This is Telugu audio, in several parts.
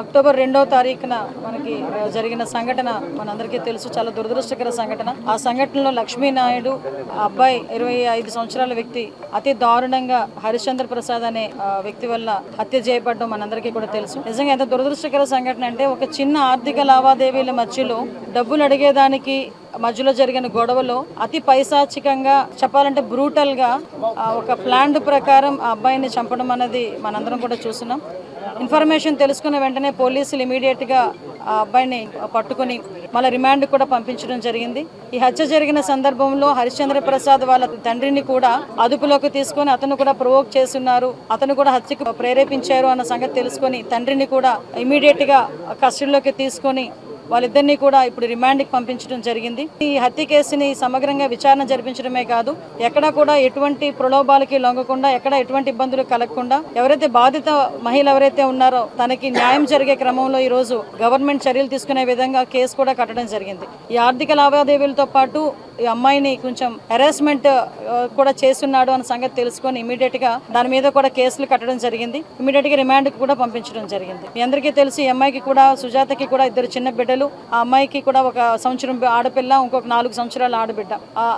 అక్టోబర్ రెండవ తారీఖున మనకి జరిగిన సంఘటన మనందరికీ తెలుసు చాలా దురదృష్టకర సంఘటన. ఆ సంఘటనలో లక్ష్మీనాయుడు అబ్బాయి ఇరవై ఐదు సంవత్సరాల వ్యక్తి అతి దారుణంగా హరిశ్చంద్ర ప్రసాద్ అనే వ్యక్తి వల్ల హత్య చేయబడడం మనందరికీ కూడా తెలుసు. నిజంగా ఎంత దురదృష్టకర సంఘటన అంటే ఒక చిన్న ఆర్థిక లావాదేవీల మధ్యలో డబ్బులు అడిగేదానికి మధ్యలో జరిగిన గొడవలో అతి పైశాచికంగా చెప్పాలంటే బ్రూటల్గా ఒక ప్లాండ్ ప్రకారం ఆ అబ్బాయిని చంపడం అనేది మనందరం కూడా చూస్తున్నాం. ఇన్ఫర్మేషన్ తెలుసుకున్న వెంటనే పోలీసులు ఇమీడియట్గా ఆ అబ్బాయిని పట్టుకుని మళ్ళీ రిమాండ్ కూడా పంపించడం జరిగింది. ఈ హత్య జరిగిన సందర్భంలో హరిశ్చంద్ర ప్రసాద్ వాళ్ళ తండ్రిని కూడా అదుపులోకి తీసుకొని అతను కూడా ప్రొవోక్ చేస్తున్నారు. అతను కూడా హత్యకు ప్రేరేపించారు అన్న సంగతి తెలుసుకొని తండ్రిని కూడా ఇమీడియట్గా కస్టడీలోకి తీసుకొని వాళ్ళిద్దరినీ కూడా ఇప్పుడు రిమాండ్కి పంపించడం జరిగింది. ఈ హత్య కేసుని సమగ్రంగా విచారణ జరిపించడమే కాదు ఎక్కడ కూడా ఎటువంటి ప్రలోభాలకి లొంగకుండా ఎక్కడ ఎటువంటి ఇబ్బందులు కలగకుండా ఎవరైతే బాధిత మహిళ ఎవరైతే ఉన్నారో తనకి న్యాయం జరిగే క్రమంలో ఈ రోజు గవర్నమెంట్ చర్యలు తీసుకునే విధంగా కేసు కూడా కట్టడం జరిగింది. ఈ ఆర్థిక లావాదేవీలతో పాటు ఈ అమ్మాయిని కొంచెం హెరాస్మెంట్ కూడా చేస్తున్నాడు అన్న సంగతి తెలుసుకొని ఇమీడియట్గా దాని మీద కూడా కేసులు కట్టడం జరిగింది. ఇమీడియట్గా రిమాండ్ కూడా పంపించడం జరిగింది. మీ అందరికీ తెలుసు ఈ అమ్మాయికి కూడా సుజాతకి కూడా ఇద్దరు చిన్న బిడ్డలు. ఆ అమ్మాయికి కూడా ఒక సంవత్సరం ఆడపిల్ల ఇంకొక నాలుగు సంవత్సరాల ఆడబిడ్డ.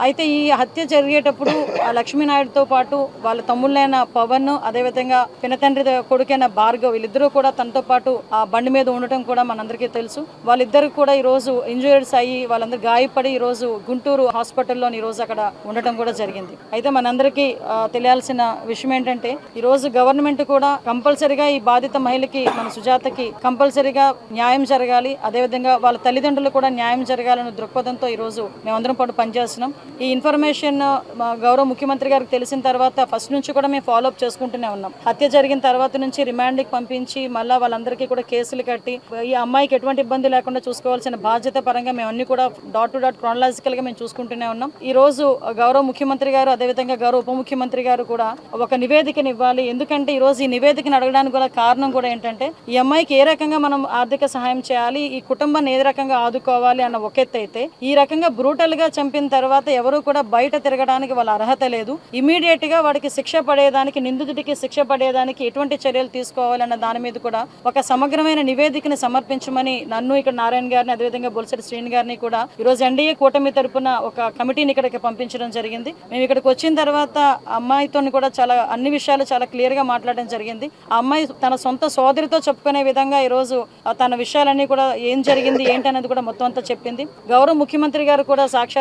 అయితే ఈ హత్య జరిగేటప్పుడు లక్ష్మీనాయుడుతో పాటు వాళ్ళ తమ్ముళ్ళైన పవన్ అదేవిధంగా పినతండ్రి కొడుకైన భార్గవ్ వీళ్ళిద్దరూ కూడా తనతో పాటు ఆ బండి మీద ఉండటం కూడా మనందరికీ తెలుసు. వాళ్ళిద్దరు కూడా ఈ రోజు ఇంజూరీస్ అయ్యి వాళ్ళందరూ గాయపడి ఈ రోజు గుంటూరు హాస్పిటల్లో ఈ రోజు అక్కడ ఉండటం కూడా జరిగింది. అయితే మనందరికీ తెలియాల్సిన విషయం ఏంటంటే ఈరోజు గవర్నమెంట్ కూడా కంపల్సరిగా ఈ బాధిత మహిళకి మన సుజాతకి కంపల్సరిగా న్యాయం జరగాలి. అదేవిధంగా వాళ్ళ తల్లిదండ్రులు కూడా న్యాయం జరగాలనే దృక్పథంతో ఈరోజు మేమందరం పాటు పనిచేస్తున్నాం. ఈ ఇన్ఫర్మేషన్ గౌరవ ముఖ్యమంత్రి గారికి తెలిసిన తర్వాత ఫస్ట్ నుంచి కూడా మేము ఫాలో అప్ చేసుకుంటూనే ఉన్నాం. హత్య జరిగిన తర్వాత నుంచి రిమాండ్కి పంపించి మళ్ళీ వాళ్ళందరికీ కూడా కేసులు కట్టి ఈ అమ్మాయికి ఎటువంటి ఇబ్బంది లేకుండా చూసుకోవాల్సిన బాధ్యత పరంగా మేము అన్ని కూడా డాట్ టు డాట్ క్రానలాజికల్ మేము చూసుకుంటాం చేసుకుంటూనే ఉన్నాం. ఈ రోజు గౌరవ ముఖ్యమంత్రి గారు అదేవిధంగా గౌరవ ఉప ముఖ్యమంత్రి గారు కూడా ఒక నివేదికను ఇవ్వాలి. ఎందుకంటే ఈ రోజు ఈ నివేదికను అడగడానికి గల కారణం కూడా ఏంటంటే ఈ అమ్మాయికి ఏ రకంగా మనం ఆర్థిక సహాయం చేయాలి ఈ కుటుంబాన్ని ఏ రకంగా ఆదుకోవాలి అన్న ఒక ఎత్తు అయితే ఈ రకంగా బ్రూటల్గా చంపిన తర్వాత ఎవరు కూడా బయట తిరగడానికి వాళ్ళ అర్హత లేదు. ఇమీడియట్గా వాడికి శిక్ష పడేదానికి నిందితుడికి శిక్ష పడేదానికి ఎటువంటి చర్యలు తీసుకోవాలన్న దాని మీద కూడా ఒక సమగ్రమైన నివేదికని సమర్పించమని నన్ను ఇక్కడ నారాయణ గారిని అదేవిధంగా బొలసటి శ్రీని గారిని కూడా ఈ రోజు ఎన్డీఏ కూటమి తరపున ఒక కమిటీని ఇక్కడికి పంపించడం జరిగింది. మేము ఇక్కడికి వచ్చిన తర్వాత అమ్మాయితో కూడా చాలా అన్ని విషయాలు చాలా క్లియర్గా మాట్లాడడం జరిగింది. ఆ అమ్మాయి తన సొంత సోదరితో చెప్పుకునే విధంగా ఈ రోజు ఆ తన విషయాలన్నీ కూడా ఏం జరిగింది ఏంటి అనేది కూడా మొత్తం అంతా చెప్పింది. గౌరవ ముఖ్యమంత్రి గారు కూడా సాక్షాత్